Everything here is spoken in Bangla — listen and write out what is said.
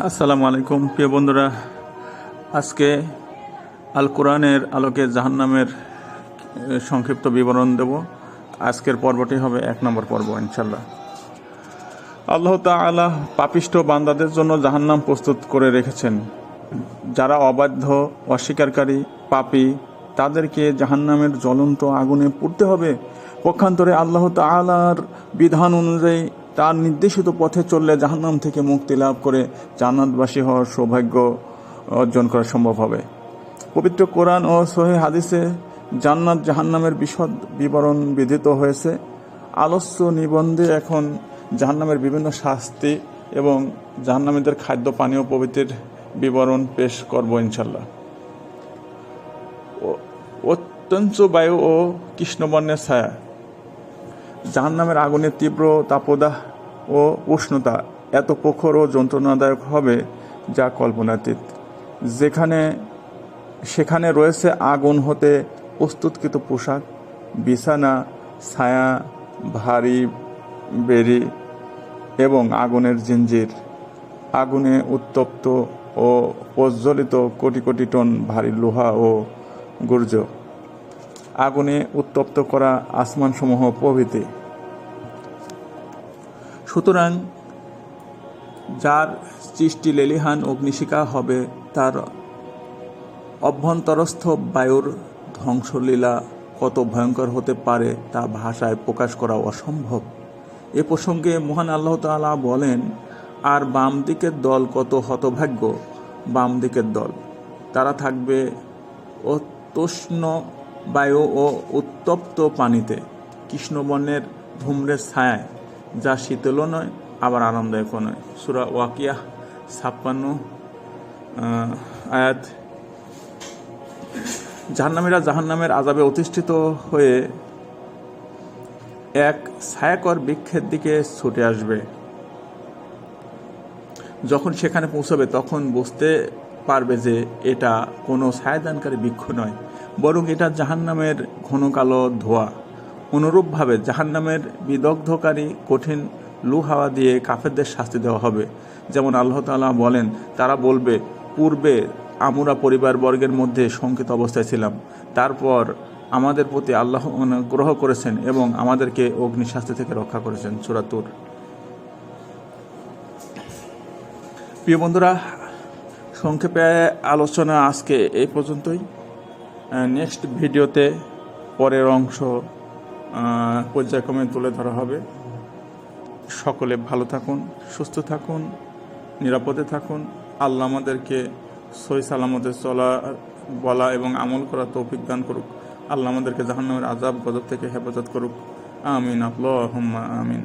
আসসালামু আলাইকুম, প্রিয় বন্ধুরা। আজকে আল কোরআনের আলোকে জাহান্নামের সংক্ষিপ্ত বিবরণ দেব। আজকের পর্বটি হবে এক নম্বর পর্ব ইনশাল্লাহ আল্লাহ তাআলা পাপিষ্ঠ বান্দাদের জন্য জাহান্নাম প্রস্তুত করে রেখেছেন। যারা অবাধ্য, অস্বীকারী, পাপী, তাদেরকে জাহান্নামের জ্বলন্ত আগুনে পুড়তে হবে। পক্ষান্তরে আল্লাহ তাআলার বিধান অনুযায়ী তার নির্দেশিত পথে চললে জাহান্নাম থেকে মুক্তি লাভ করে জান্নাতবাসী হওয়ার সৌভাগ্য অর্জন করা সম্ভব হবে। পবিত্র কোরআন ও সহি হাদিসে জান্নাত জাহান্নামের বিশদ বিবরণ বিধিত হয়েছে। আলস্য নিবন্ধে এখন জাহান্নামের বিভিন্ন শাস্তি এবং জাহান্নামীদের খাদ্য পানীয় প্রভৃতির বিবরণ পেশ করব ইনশাল্লাহ অত্যন্ত বায়ু ও কৃষ্ণবর্ণের ছায়া। জাহান্নামের আগুনের তীব্র তাপদাহ ও উষ্ণতা এত প্রখর ও যন্ত্রণাদায়ক হবে যা কল্পনাতীত। যেখানে, সেখানে রয়েছে আগুন হতে প্রস্তুতকৃত পোশাক, বিছানা, ছায়া, ভারী বেরি এবং আগুনের জিঞ্জির। আগুনে উত্তপ্ত ও প্রজ্বলিত কোটি কোটি টন ভারী লোহা ও গুর্জ আগুনে উত্তপ্ত করা আসমানসমূহ প্রভৃতি। সুতরাং যার সৃষ্টি লেলিহান অগ্নিশিখা হবে, তার অভ্যন্তরস্থ বায়ুর ধ্বংসলীলা কত ভয়ঙ্কর হতে পারে তা ভাষায় প্রকাশ করা অসম্ভব। এ প্রসঙ্গে মহান আল্লাহ তাআলা বলেন, আর বাম দিকের দল কত হতভাগ্য, বাম দিকের দল। তারা থাকবে অতষ্ণ বায়ু ও উত্তপ্ত পানিতে কৃষ্ণবর্ণের ধূম্রের ছায়ায় যা শীতলও নয়, আবার আরামদায়কও নয়। সুরা ওয়াকিয়া ছাপ্পান্ন আয়াত। জাহান্নামীরা জাহান্নামের আজাবে অধিষ্ঠিত হয়ে এক ছায়াকর বৃক্ষের দিকে ছুটে আসবে। যখন সেখানে পৌঁছাবে, তখন বুঝতে পারবে যে এটা কোনো ছায়াদানকারী বৃক্ষ নয়। বরং এটা জাহান্নামের ঘন কালো ধোয়া। অনুরূপভাবে জাহান্নামের বিদগ্ধকারী কঠিন লু হাওয়া দিয়ে কাফেরদের শাস্তি দেওয়া হবে। যেমন আল্লাহ তাআলা বলেন, তারা বলবে, পূর্বে আমরা পরিবারবর্গের মধ্যে শঙ্কিত অবস্থায় ছিলাম। তারপর আমাদের প্রতি আল্লাহ অনুগ্রহ করেছেন এবং আমাদেরকে অগ্নিশাস্তি থেকে রক্ষা করেছেন। সুরাতুর প্রিয় বন্ধুরা, সংক্ষেপে আলোচনা আজকে এই পর্যন্তই। নেক্সট ভিডিওতে পরের অংশ পর্যায়ক্রমে তুলে ধরা হবে। সকলে ভালো থাকুন, সুস্থ থাকুন, নিরাপদে থাকুন। আল্লাহ আমাদেরকে সই সালামতে চলা, বলা এবং আমল করা তৌফিক দান করুক। আল্লাহ আমাদেরকে জাহান্নামের আজাব গজব থেকে হেফাজত করুক। আমিন আল্লাহ আমিন।